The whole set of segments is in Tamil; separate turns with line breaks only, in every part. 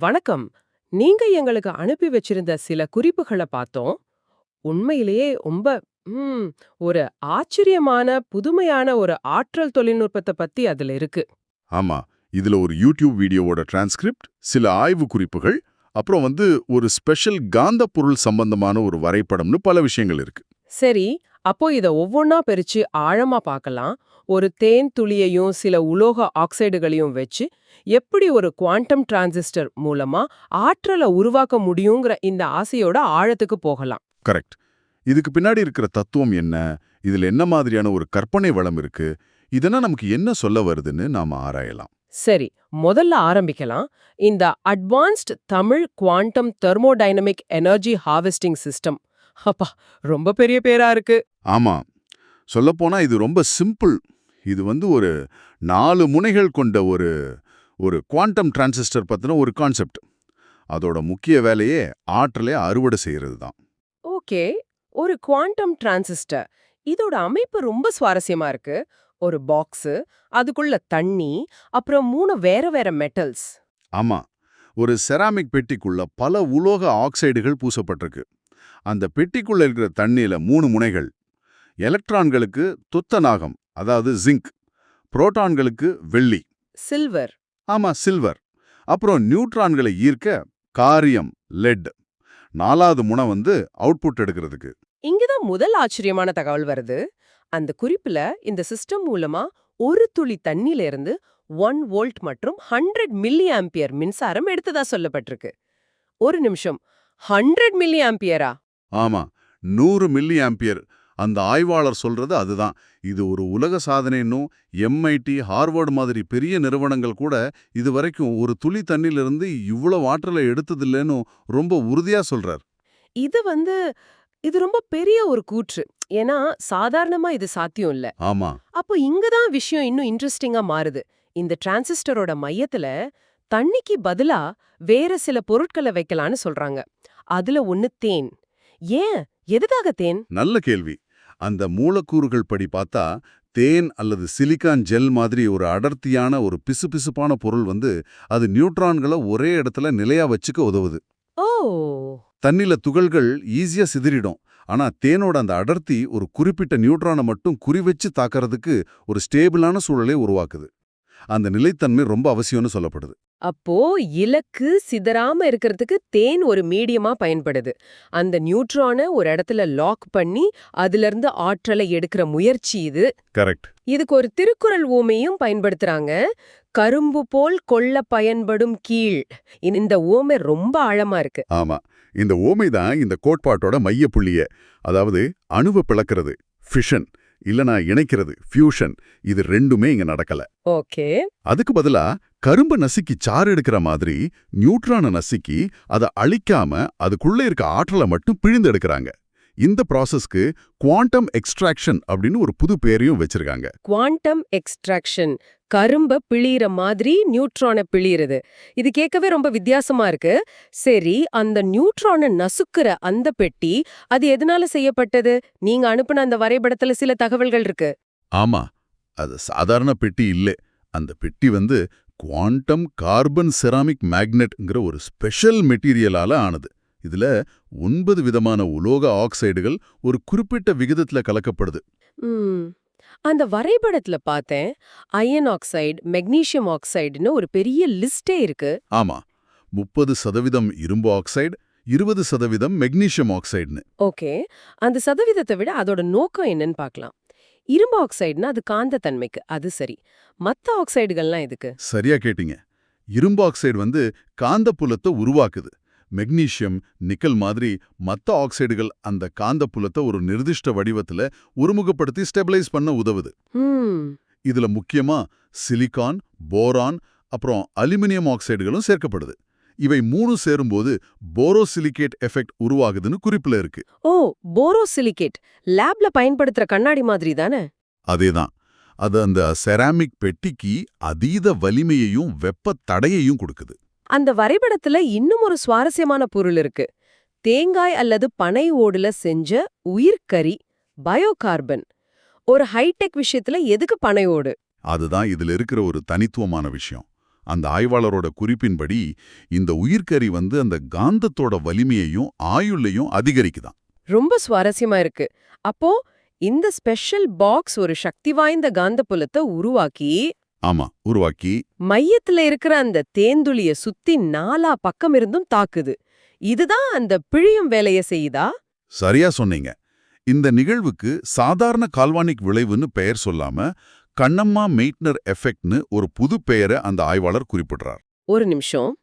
வணக்கம். நீங்க எங்களுக்கு அனுப்பி வச்சிருந்த சில குறிப்புகளை பார்த்தோம் உண்மையிலேயே ரொம்ப ஒரு ஆச்சரியமான புதுமையான ஒரு ஆற்றல் தொழில்நுட்பத்தை பத்தி அதுல இருக்கு.
ஆமா இதுல ஒரு யூடியூப் வீடியோவோட டிரான்ஸ்கிரிப்ட் சில ஆய்வு குறிப்புகள் அப்புறம் வந்து ஒரு ஸ்பெஷல் காந்த பொருள் சம்பந்தமான ஒரு வரைபடம்னு பல விஷயங்கள் இருக்கு.
சரி அப்போ இத ஒவ்வொன்னா பிரிச்சு ஆழமா பார்க்கலாம் ஒரு தேன் துளியையும் சில உலோக ஆக்சைடுகளையும் வச்சு எப்படி ஒரு குவாண்டம் டிரான்சிஸ்டர் மூலமா ஆற்றலை உருவாக்க முடியுங்கிற இந்த ஆசையோட ஆழத்துக்கு போகலாம்.
கரெக்ட். இதுக்கு பின்னாடி இருக்கிற தத்துவம் என்ன? இதுல என்ன மாதிரியான ஒரு கற்பனை வளம் இருக்கு? இதெல்லாம் நமக்கு என்ன சொல்ல வருதுன்னு நாம ஆராயலாம்.
சரி முதல்ல ஆரம்பிக்கலாம். இந்த advanced Tamil quantum thermodynamic energy harvesting system. அப்பா ரொம்ப பெரிய பேரா இருக்கு.
ஆமா சொல்லப்போனா இது ரொம்ப சிம்பிள் இது வந்து ஒரு நாலு முனைகள் கொண்ட ஒரு ஒரு குவாண்டம் டிரான்சிஸ்டர் பத்தின ஒரு கான்செப்ட். அதோட முக்கிய வேலையே ஆற்றலை அறுவடை செய்யறது தான்.
ஓகே. ஒரு குவாண்டம் டிரான்சிஸ்டர். இதோட அமைப்பு ரொம்ப சுவாரஸ்யமா இருக்கு. ஒரு பாக்ஸ் அதுக்குள்ள தண்ணி அப்புறம் மூணு வேற வேற மெட்டல்ஸ்.
ஆமா. ஒரு செராமிக் பெட்டிக்குள்ள பல உலோக ஆக்சைடுகள் பூசப்பட்டிருக்கு. அந்த பெட்டிக்குள்ள இருக்கிற தண்ணியில மூணு முனைகள். எலக்ட்ரான்களுக்கு துத்தநாகம் அதாவது ஜிங்க் புரோட்டான்களுக்கு வெள்ளி.
சில்வர்
ஆமா சில்வர் அப்புறம் நியூட்ரான்களை ஈர்க்க காரியம் லெட் நாலாவது முனை வந்து அவுட்புட் எடுக்கிறதுக்கு.
இங்கதான் முதல் ஆச்சரியமான தகவல் வருது. அந்த குறிப்புல இந்த சிஸ்டம் மூலமா ஒரு துளி தண்ணில இருந்து ஒன் வோல்ட் மற்றும் ஹண்ட்ரட் மில்லி ஆம்பியர் மின்சாரம் எடுத்ததா சொல்லப்பட்டிருக்கு. ஒரு நிமிஷம். ஹண்ட்ரட் மில்லி ஆம்பியரா
ஆமா நூறு மில்லி ஆம்பியர் அந்த ஆய்வாளர் சொல்றது அதுதான். இது ஒரு உலக சாதனைன்னும் எம்ஐடி ஹார்வர்டு மாதிரி பெரிய நிறுவனங்கள் கூட இதுவரைக்கும் ஒரு துளி தண்ணிலிருந்து இவ்வளவு ஆற்றலை எடுத்ததில்லைன்னு ரொம்ப உறுதியா சொல்றார்.
இது வந்து இது ரொம்ப பெரிய ஒரு கூற்று. ஏன்னா சாதாரணமா இது சாத்தியம் இல்ல.
ஆமா.
அப்போ இங்கதான் விஷயம் இன்னும் இன்ட்ரெஸ்டிங்கா மாறுது. இந்த டிரான்சிஸ்டரோட மையத்துல தண்ணிக்கு பதிலா வேற சில பொருட்களை வைக்கலான்னு சொல்றாங்க. அதுல ஒண்ணு தேன். ஏன்? எதுக்காக தேன்?
நல்ல கேள்வி. அந்த மூலக்கூறுகள் படி பார்த்தா தேன் அல்லது சிலிக்கான் ஜெல் மாதிரி ஒரு அடர்த்தியான ஒரு பிசுபிசுப்பான பொருள் வந்து அது நியூட்ரான்களை ஒரே இடத்துல நிலையா வச்சுக்க உதவுது.
ஓ!
தண்ணில துகள்கள் ஈஸியா சிதறிடும். ஆனா தேனோட அந்த அடர்த்தி ஒரு குறிப்பிட்ட நியூட்ரானை மட்டும் குறி வச்சு தாக்கறதுக்கு ஒரு ஸ்டேபிளான சூழலை உருவாக்குது. அந்த நிலைத்தன்மை ரொம்ப அவசியம்னு சொல்லப்படுது.
அப்போ இலக்கு சிதறாம இருக்கிறதுக்கு தேன் ஒரு மீடியமா பயன்படுது. அந்த நியூட்ரானை ஒரு இடத்துல லாக் பண்ணி அதுல இருந்து ஆற்றலை எடுக்கிற முயற்சி இது.
கரெக்ட்.
இதுக்கு ஒரு திருக்குறள் ஊமையும் பயன்படுத்துறாங்க. கரும்பு போல் கொள்ள பயன்படும் கீழ். இந்த ஊமை ரொம்ப ஆழமா இருக்கு.
ஆமா. இந்த ஓமை தான் இந்த கோட்பாட்டோட மைய புள்ளிய. அதாவது அணுவை பிளக்கிறது ஃபிஷன் இல்லனா இணைக்கிறது ஃபியூஷன் இது ரெண்டுமே இங்க நடக்கல.
ஓகே.
அதுக்கு பதிலா கரும்பு நசுக்கி சாறு எடுக்கிற மாதிரி நியூட்ரானை நசுக்கி அதை அழிக்காம அதுக்குள்ள இருக்க ஆற்றலை மட்டும் பிழிந்து எடுக்கறாங்க. இந்த ப்ராசஸ்க்கு குவாண்டம் எக்ஸ்ட்ராக்ஷன் அப்படின்னு ஒரு புது பேரையும் வச்சிருக்காங்க.
குவாண்டம் எக்ஸ்ட்ராக்ஷன் கரும்ப பிழியிற மாதிரி நியூட்ரானை பிழியிறது. இது கேட்கவே ரொம்ப வித்தியாசமா இருக்கு. சரி அந்த நியூட்ரானை நசுக்குற அந்த பெட்டி அது எதனால செய்யப்பட்டது? நீங்க அனுப்புன அந்த வரைபடத்துல சில தகவல்கள் இருக்கு.
ஆமா அது சாதாரண பெட்டி இல்லே. அந்த பெட்டி வந்து குவாண்டம் கார்பன் செராமிக் மேக்னெட்ங்கிற ஒரு ஸ்பெஷல் மெட்டீரியலால ஆனது. இதுல ஒன்பது விதமான உலோக ஆக்சைடுகள் ஒரு குறிப்பிட்ட விகிதத்துல கலக்கப்படுது.
அந்த வரைபடத்துல பார்த்தேன் அயன் ஆக்சைடு மெக்னீசியம் ஆக்சைடுன்னு ஒரு பெரிய லிஸ்டே இருக்கு.
ஆமா. முப்பது சதவீதம் இரும்பு ஆக்சைடு இருபது சதவீதம் மெக்னீசியம் ஆக்சைடுன்னு.
ஓகே. அந்த சதவீதத்தை விட அதோட நோக்கம் என்னன்னு பார்க்கலாம். இரும்பு ஆக்சைடுனா அது காந்தத்தன்மைக்கு அது சரி. மத்த ஆக்சைடுகள்லாம் எதுக்கு?
சரியா கேட்டீங்க. இரும்பு ஆக்சைடு வந்து காந்தப்புலத்தை உருவாக்குது. மெக்னீசியம் நிக்கல் மாதிரி மத்த ஆக்சைடுகள் அந்த காந்தப்புலத்தை ஒரு நிர்திஷ்ட வடிவத்துல ஒருமுகப்படுத்தி ஸ்டெபிளைஸ் பண்ண உதவுது. இதுல முக்கியமா சிலிகான் போரான் அப்புறம் அலுமினியம் ஆக்சைடுகளும் சேர்க்கப்படுது. இவை மூணு சேரும்போது போரோசிலிகேட் எஃபெக்ட் உருவாகுதுன்னு குறிப்புல இருக்கு.
ஓ போரோசிலிகேட். லேப்ல பயன்படுத்துற கண்ணாடி மாதிரி தானே?
அதேதான். அது அந்த செராமிக் பெட்டிக்கு அதீத வலிமையையும் வெப்ப தடையையும் கொடுக்குது.
அந்த வரைபடத்துல இன்னும் ஒரு சுவாரஸ்யமான பொருள் இருக்கு. தேங்காய் அல்லது பனை ஓடுல செஞ்ச உயிர்க்கரி பயோகார்பன். ஒரு ஹைடெக் விஷயத்துல எதுக்கு பனை ஓடு?
அதுதான் இதுல இருக்கிற ஒரு தனித்துவமான விஷயம். அந்த ஆய்வாளரோட குறிப்பின்படி இந்த உயிர்க்கறி வந்து அந்த காந்தத்தோட வலிமையையும் ஆயுளையும் அதிகரிக்குதாம்
ரொம்ப சுவாரஸ்யமா இருக்கு. அப்போ இந்த ஸ்பெஷல் பாக்ஸ் ஒரு சக்தி வாய்ந்த காந்தப்புலத்தை உருவாக்கி
ஆமா உருவாக்கி
மையத்துல இருக்கிற அந்த தேந்துளிய சுத்தி நாலா பக்கம் இருந்தும் தாக்குது. இதுதான் அந்த பிழியும் வேலைய செய்யுதா?
சரியா சொன்னீங்க. இந்த நிகழ்வுக்கு சாதாரண கால்வானிக் விளைவுன்னு பெயர் சொல்லாம கண்ணம்மா மெய்ட்னர் எஃபெக்ட்னு ஒரு புது பெயரை அந்த ஆய்வாளர் குறிப்பிடுறார்.
ஒரு நிமிஷம்.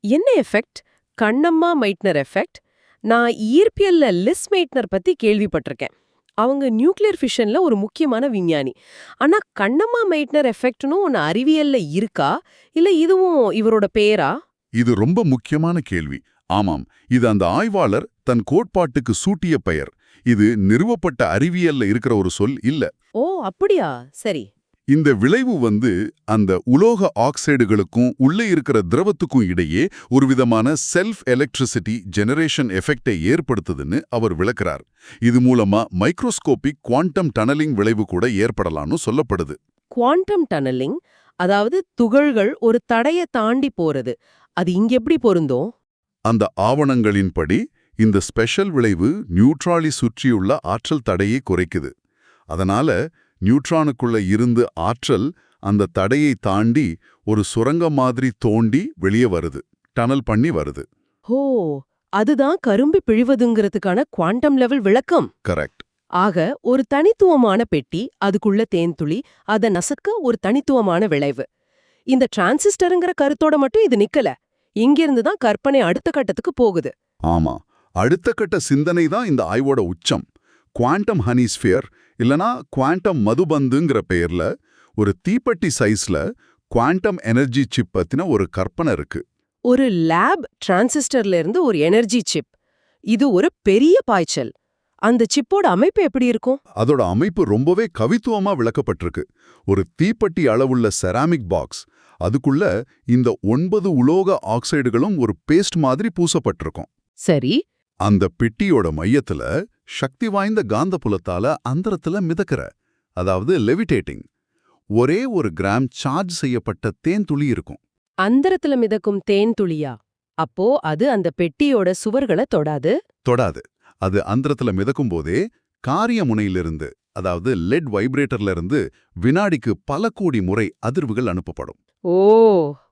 என்ன எஃபெக்ட்? Kannamma Meitner effect? நான் இயற்பியல்ல லிஸ் மெய்ட்னர் பத்தி கேள்விப்பட்டிருக்கேன். அவங்க நியூக்ளியர் ஃபிஷன்ல ஒரு முக்கியமான விஞ்ஞானி. ஆனா கண்ணம்மா மெய்ட்னர் எஃபெக்ட்னு ஒன்னு அறிவியல்ல இருக்கா? இல்ல இதுவும் இவரோட பேரா
இது ரொம்ப முக்கியமான கேள்வி. ஆமாம் இது அந்த ஆய்வாளர் தன் கோட்பாட்டுக்கு சூட்டிய பெயர். இது நிறுவப்பட்ட அறிவியல்ல இருக்கிற ஒரு சொல் இல்ல.
ஓ அப்படியா? சரி.
இந்த விளைவு வந்து அந்த உலோக ஆக்சைடுகளுக்கும் உள்ளே இருக்கிற திரவத்துக்கும் இடையே ஒரு விதமான செல்ஃப் எலக்ட்ரிசிட்டி ஜெனரேஷன் எஃபெக்டை ஏற்படுத்துதுன்னு அவர் விளக்குறார். இது மூலமா மைக்ரோஸ்கோபிக் குவாண்டம் டனலிங் விளைவு கூட ஏற்படலாம்னு சொல்லப்படுது.
குவாண்டம் டனலிங் அதாவது துகள்கள் ஒரு தடைய தாண்டி போறது. அது இங்க எப்படி பொருந்தும்?
அந்த ஆவணங்களின்படி இந்த ஸ்பெஷல் விளைவு நியூட்ராலி சுற்றியுள்ள ஆற்றல் தடையை குறைக்குது. அதனால நியூட்ரானுக்குள்ள இருந்து ஆற்றல் அந்த தடையை தாண்டி ஒரு சுரங்க மாதிரி தோண்டி வெளியே வருது. டனல் பண்ணி வருது.
ஹோ அதுதான் கரும்பு பிழிவதுங்கிறதுக்கான குவாண்டம் லெவல் விளக்கம்.
கரெக்ட்.
ஆக ஒரு தனித்துவமான பெட்டி அதுக்குள்ள தேன்துளி அத நசக்க ஒரு தனித்துவமான விளைவு. இந்த டிரான்சிஸ்டருங்கிற கருத்தோட மட்டும் இது நிக்கல. இங்கிருந்து தான் கற்பனை அடுத்த கட்டத்துக்கு போகுது.
ஆமா. அடுத்த கட்ட சிந்தனை தான் இந்த ஆய்வோட உச்சம். குவாண்டம் ஹனிஸ்பியர் இல்லனா குவாண்டம் மதுபந்துங்கிற பெயர்ல ஒரு தீப்பெட்டி சைஸ்ல குவாண்டம் எனர்ஜி சிப் பத்தின ஒரு கற்பனை இருக்கு.
ஒரு லேப் டிரான்சிஸ்டர்ல இருந்து ஒரு எனர்ஜி சிப். இது ஒரு பெரிய பாய்ச்சல். அந்த சிப்போட அமைப்பு எப்படி இருக்கும்?
அதோட அமைப்பு ரொம்பவே கவித்துவமா விளக்கப்பட்டிருக்கு. ஒரு தீப்பெட்டி அளவுள்ள செராமிக் பாக்ஸ் அதுக்குள்ள இந்த ஒன்பது உலோக ஆக்சைடுகளும் ஒரு பேஸ்ட் மாதிரி பூசப்பட்டிருக்கும்.
சரி
அந்த பெட்டியோட மையத்துல சக்தி வாய்ந்த காந்தப்புலத்தால அந்தரத்துல மிதக்கிற அதாவது லெவிடேட்டிங் ஒரே ஒரு கிராம் சார்ஜ் செய்யப்பட்ட தேன் துளி இருக்கும்.
அந்தரத்துல மிதக்கும் தேன் துளியா? அப்போ அது அந்த பெட்டியோட சுவர்களை தொடாது?
தொடாது. அது அந்தரத்துல மிதக்கும் போதே காரிய முனையிலிருந்து அதாவது லெட் வைப்ரேட்டர்ல இருந்து வினாடிக்கு பல கோடி முறை அதிர்வுகள் அனுப்பப்படும்.
ஓ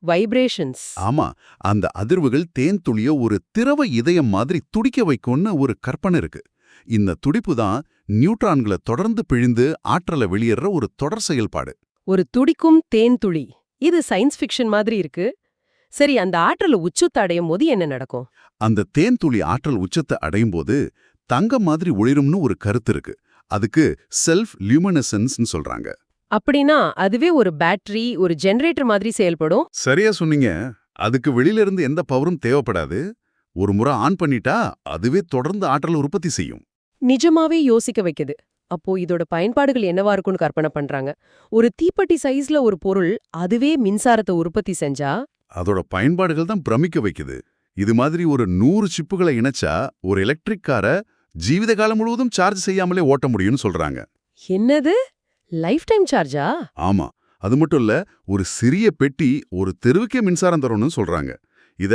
வைப்ரேஷன்ஸ்
ஆமா அந்த அதிர்வுகள் தேன் துளிய ஒரு திரவ இதயம் மாதிரி துடிக்க வைக்கும்னு ஒரு கற்பனை இருக்கு. இந்த துடிப்பு தான் நியூட்ரான்களை தொடர்ந்து பிழிந்து ஆற்றலை வெளியேற ஒரு தொடர் செயல்பாடு.
ஒரு துடிக்கும் தேன் துளி. இது சயின்ஸ் ஃபிக்ஷன் மாதிரி இருக்கு. சரி அந்த ஆற்றல உச்சத்தை அடையும் போது என்ன நடக்கும்?
அந்த தேன் துளி ஆற்றல் உச்சத்தை அடையும் போது தங்கம் மாதிரி ஒளிரும்னு ஒரு கருத்து இருக்கு. அதுக்கு செல்ஃப் லியூமினசன்ஸ்னு சொல்றாங்க.
அப்படின்னா அதுவே ஒரு பேட்டரி ஒரு ஜெனரேட்டர் மாதிரி செயல்படும்.
சரியா சொன்னீங்க. அதுக்கு வெளியில இருந்து எந்த பவரும் தேவைப்படாது. ஒரு முறை ஆன் பண்ணிட்டா அதுவே தொடர்ந்து ஆற்றல் உற்பத்தி செய்யும்.
நிஜமாவே யோசிக்க வைக்குது. அப்போ இதோட பயன்பாடுகள் என்னவா இருக்கும்னு கற்பனை பண்றாங்க. ஒரு தீப்பெட்டி சைஸ்ல ஒரு பொருள் அதுவே மின்சாரத்தை உற்பத்தி செஞ்சா?
அதோட பயன்பாடுகள் தான் பிரமிக்க வைக்குது. இது மாதிரி ஒரு நூறு சிப்புகளை இணைச்சா ஒரு எலக்ட்ரிக் காரை ஜீவித காலம் முழுவதும் சார்ஜ் செய்யாமலே ஓட்ட முடியும்னு சொல்றாங்க.
என்னது? லைஃப் டைம் சார்ஜா?
ஆமா. அது மட்டும் இல்ல ஒரு சிறிய பெட்டி ஒரு தெருவுக்கே மின்சாரம் தரும்னு சொல்றாங்க. இத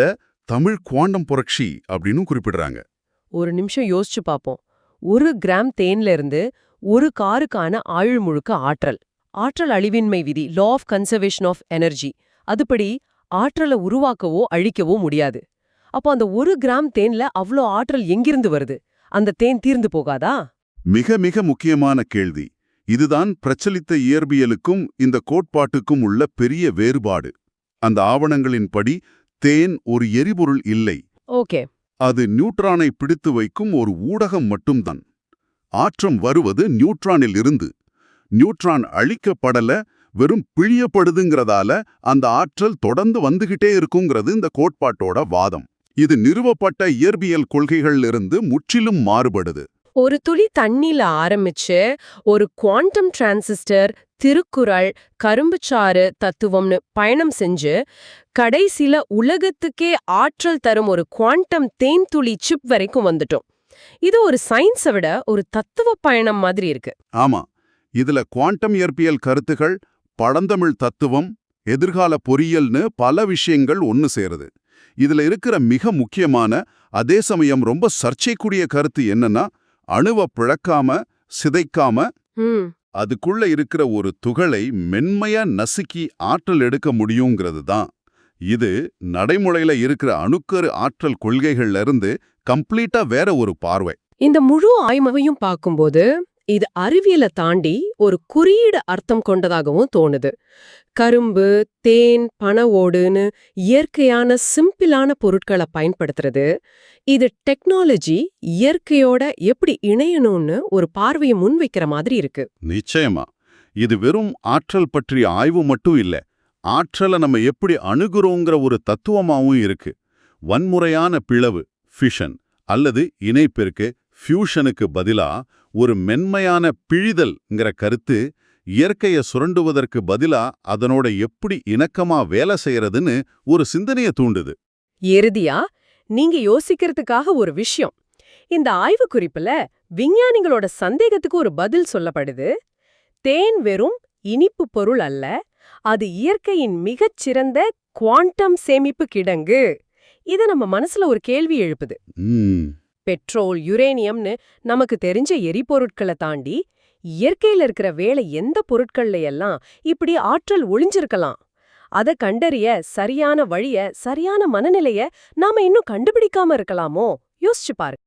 தமிழ் குவாண்டம் புரட்சி அப்படின்னு குறிப்பிடுறாங்க.
ஒரு நிமிஷம் யோசிச்சு பாப்போம். ஒரு கிராம் தேன்ல இருந்து ஒரு காருக்கான ஆயுள் முழுக்க ஆற்றல். ஆற்றல் அழிவின்மை விதி law of conservation of energy அதுபடி ஆற்றலை உருவாக்கவோ அழிக்கவோ முடியாது. அப்போ அந்த ஒரு கிராம் தேன்ல அவ்ளோ ஆற்றல் எங்கிருந்து வருது? அந்த தேன் தீர்ந்து போகாதா?
மிக மிக முக்கியமான கேள்வி. இதுதான் பிரச்சலித்த இயற்பியலுக்கும் இந்த கோட்பாட்டுக்கும் உள்ள பெரிய வேறுபாடு. அந்த ஆவணங்களின்படி தேன் ஒரு எரிபொருள் இல்லை.
ஓகே.
அது நியூட்ரானை பிடித்து வைக்கும் ஒரு ஊடகம் மட்டும்தான். ஆற்றம் வருவது நியூட்ரானில் இருந்து. நியூட்ரான் அழிக்கப்படல வெறும் பிழியப்படுதுங்கிறதால அந்த ஆற்றல் தொடர்ந்து வந்துகிட்டே இருக்குங்கிறது இந்த கோட்பாட்டோட வாதம். இது நிறுவப்பட்ட இயற்பியல் கொள்கைகளிலிருந்து முற்றிலும் மாறுபடுது.
ஒரு துளி தண்ணில ஆரம்பிச்சு ஒரு குவாண்டம் டிரான்சிஸ்டர் திருக்குறள் கரும்புச்சாறு தத்துவம்னு பயணம் செஞ்சு கடைசில உலகத்துக்கே ஆற்றல் தரும் ஒரு குவாண்டம் தேன்துளி சிப் வரைக்கும் வந்துட்டோம். இது ஒரு சயின்ஸை விட ஒரு தத்துவ பயணம் மாதிரி இருக்கு.
ஆமா இதுல குவாண்டம் இயற்பியல் கருத்துகள் பழந்தமிழ் தத்துவம் எதிர்கால பொறியியல்னு பல விஷயங்கள் ஒன்னு சேருது. இதுல இருக்கிற மிக முக்கியமான அதே சமயம் ரொம்ப சர்ச்சைக்குரிய கருத்து என்னன்னா அணுவ பிழக்காம சிதைக்காம அதுக்குள்ள இருக்கிற ஒரு துகளை மென்மையா நசுக்கி ஆற்றல் எடுக்க முடியுங்கிறது தான். இது நடைமுறையில இருக்கிற அணுக்கரு ஆற்றல் கொள்கைகள்ல இருந்து கம்ப்ளீட்டா வேற ஒரு பார்வை.
இந்த முழு ஆய்மவையும் பார்க்கும்போது இது அறிவியலை தாண்டி ஒரு குறியீடு அர்த்தம் கொண்டதாகவும் தோணுது. கரும்பு தேன் பண ஓடுன்னு இயற்கையான சிம்பிளான பொருட்களை பயன்படுத்துறது. இது டெக்னாலஜி இயற்கையோட எப்படி இணையணும்னு ஒரு பார்வையை முன்வைக்கிற மாதிரி இருக்கு.
நிச்சயமா. இது வெறும் ஆற்றல் பற்றிய ஆய்வு மட்டும் இல்ல ஆற்றலை நம்ம எப்படி அணுகுறோங்கிற ஒரு தத்துவமாவும் இருக்கு. வன்முறையான பிளவு ஃபிஷன் அல்லது இணைப்பிற்கு ஃபியூஷனுக்கு பதிலா ஒரு மென்மையான பிழிதல்ங்கிற கருத்து இயற்கையை சுரண்டுவதற்கு பதிலா அதனோட எப்படி இணக்கமா வேலை செய்யறதுன்னு ஒரு சிந்தனையை தூண்டுது.
இறுதியா நீங்க யோசிக்கிறதுக்காக ஒரு விஷயம். இந்த ஆய்வு குறிப்புல விஞ்ஞானிகளோட சந்தேகத்துக்கு ஒரு பதில் சொல்லப்படுது. தேன் வெறும் இனிப்பு பொருள் அல்ல அது இயற்கையின் மிகச்சிறந்த குவாண்டம் சேமிப்பு கிடங்கு. இது நம்ம மனசுல ஒரு கேள்வி எழுப்புது. பெட்ரோல் யுரேனியம்னு நமக்கு தெரிஞ்ச எரிபொருட்களை தாண்டி இயற்கையில இருக்கிற வேலை எந்த பொருட்கள்ல எல்லாம் இப்படி ஆற்றல் ஒளிஞ்சிருக்கலாம்? அத கண்டறிய சரியான வழிய சரியான மனநிலைய நாம இன்னும் கண்டுபிடிக்காம இருக்கலாமோ? யோசிச்சு பாரு